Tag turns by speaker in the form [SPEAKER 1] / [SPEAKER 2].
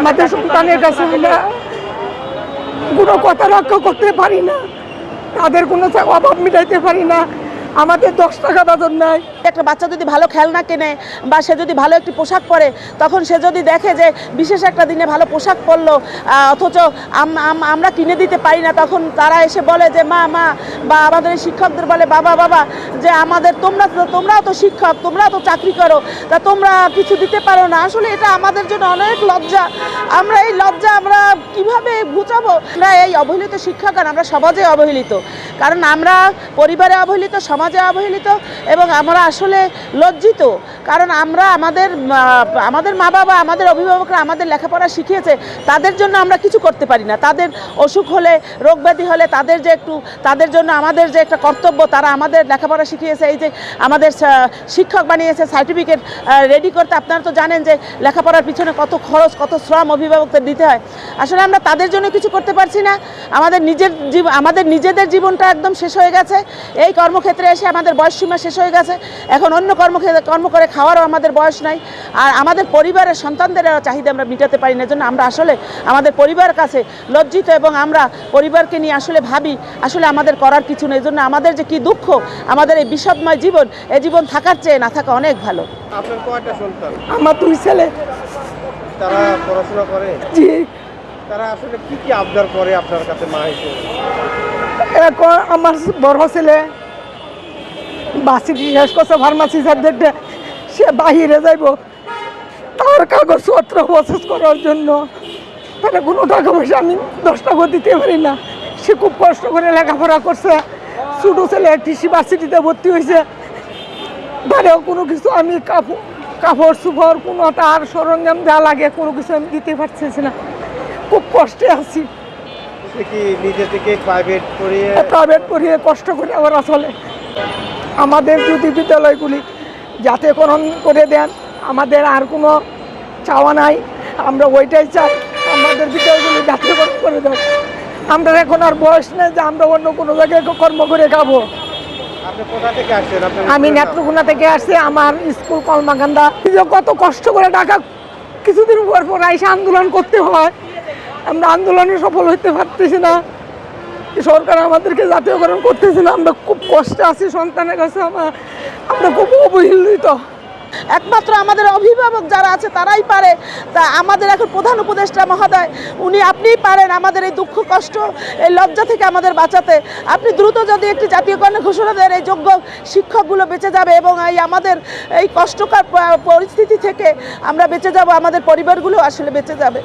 [SPEAKER 1] আমাদের সন্তানের কাছে আমরা কোনো কথা রক্ষা করতে পারি না। তাদের কোনো অভাব মিটাইতে পারি না। আমাদের দশ টাকা বেতন নাই।
[SPEAKER 2] একটা বাচ্চা যদি ভালো খেলনা কেনে বা সে যদি ভালো একটি পোশাক পরে, তখন সে যদি দেখে যে বিশেষ একটা দিনে ভালো পোশাক পরলো অথচ আম- আম- আমরা কিনে দিতে পারি না, তখন তারা এসে বলে যে, মা মা, বা আমাদের শিক্ষকদের বলে, বাবা বাবা যে আমাদের তোমরা তোমরা তো শিক্ষক তোমরা তো চাকরি করো, তা তোমরা কিছু দিতে পারো না। আসলে এটা আমাদের জন্য অনেক লজ্জা। আমরা এই লজ্জা আমরা কীভাবে ঘুচাবো? আমরা এই অবহেলিত শিক্ষাগান আমরা সমাজে অবহেলিত। কারণ আমরা পরিবারে অবহেলিত, সমাজে অবহেলিত এবং আমরা আসলে লজ্জিত। কারণ আমরা আমাদের আমাদের মা বাবা, আমাদের অভিভাবকরা আমাদের লেখাপড়া শিখিয়েছে, তাদের জন্য আমরা কিছু করতে পারি না। তাদের অসুখ হলে, রোগ ব্যাধি হলে তাদের যে একটু, তাদের জন্য আমাদের যে একটা কর্তব্য, তারা আমাদের লেখাপড়া শিখিয়েছে। এই যে আমাদের শিক্ষক বানিয়েছে সার্টিফিকেট রেডি করতে আপনারা তো জানেন যে লেখাপড়ার পিছনে কত খরচ, কত শ্রম অভিভাবকদের দিতে হয়। আসলে আমরা তাদের জন্য কিছু করতে পারছি না। আমাদের নিজের জীব, আমাদের নিজেদের জীবনটা একদম শেষ হয়ে গেছে। এই কর্মক্ষেত্রে এসে আমাদের বয়স সীমা শেষ হয়ে গেছে। এখন অন্য কর্মক্ষেত্রে, কর্ম করে খাওয়ারও আমাদের বয়স নাই। আর আমাদের পরিবারের সন্তানদের চাহিদা আমরা মেটাতে পারি না। জন্য আমরা আসলে আমাদের পরিবার কাছে লজ্জিত এবং আমরা পরিবারকে নিয়ে আসলে ভাবি আসলে আমাদের করার কিছু নেই। জন্য আমাদের যে কি দুঃখ আমাদের এই বিষদময় জীবন এ জীবন থাকার চেয়ে না থাকা অনেক ভালো।
[SPEAKER 3] আপনার কয়টা
[SPEAKER 1] আমার দুই ছেলে।
[SPEAKER 3] তারা পড়াশোনা করে?
[SPEAKER 1] জি।
[SPEAKER 3] তারা আসলে কি কি আবদার করে আপনার কাছে মা হিসেবে?
[SPEAKER 1] এখন আমার বড় ছেলে বাসি শেষ করছে ফার্মাসি সাবজেক্টে সে বাহিরে যাইব তার কাগজপত্র প্রসেস করার জন্য। তাহলে কোনো টাকা পয়সা আমি দশ টাকা দিতে পারি না। সে খুব কষ্ট করে লেখাপড়া করছে। ছোটো ছেলে কৃষি ভার্সিটিতে ভর্তি হয়েছে। তারেও কোনো কিছু আমি কাপড় কাপড় সুপড় কোনো তার সরঞ্জাম যা লাগে কোনো কিছু আমি দিতে পারছি না। খুব কষ্টে আছি।
[SPEAKER 3] সে নিজে থেকে প্রাইভেট পড়িয়ে
[SPEAKER 1] কষ্ট করে আবার চলে। আমাদের যদি বিদ্যালয়গুলি জাতীয়করণ করে দেন আমাদের আর কোনো চাওয়া নাই। আমরা ওইটাই চাই আমাদের বিদ্যালয়গুলি জাতীয়করণ করে দেন। আমরা এখন আর বয়স নেই যে আমরা অন্য কোনো জায়গায় কর্ম করে খাব। আমি নেত্রকোনা থেকে আসছি আমার স্কুল কলমাকান্দা। কত কষ্ট করে টাকা কিছুদিন পর পর এসে আন্দোলন করতে হয়। আমরা আন্দোলনে সফল হইতে পারতেছি না। সরকার আমাদেরকে জাতীয়করণ করতেছে না, আমরা খুব কষ্টে আছি, সন্তানের কাছে আমার, আমরা খুব অবহেলিত।
[SPEAKER 2] একমাত্র আমাদের অভিভাবক যারা আছে, তারাই পারে। তা আমাদের এখন প্রধান উপদেষ্টা মহোদয়, উনি আপনিই পারেন আমাদের এই দুঃখ, কষ্ট, এই লজ্জা থেকে আমাদের বাঁচাতে। আপনি দ্রুত যদি একটি জাতীয়করণের ঘোষণা দেন, এই যোগ্য শিক্ষকগুলো বেঁচে যাবে এবং এই আমাদের এই কষ্টকর পরিস্থিতি থেকে আমরা বেঁচে যাব, আমাদের পরিবারগুলো আসলে বেঁচে যাবে।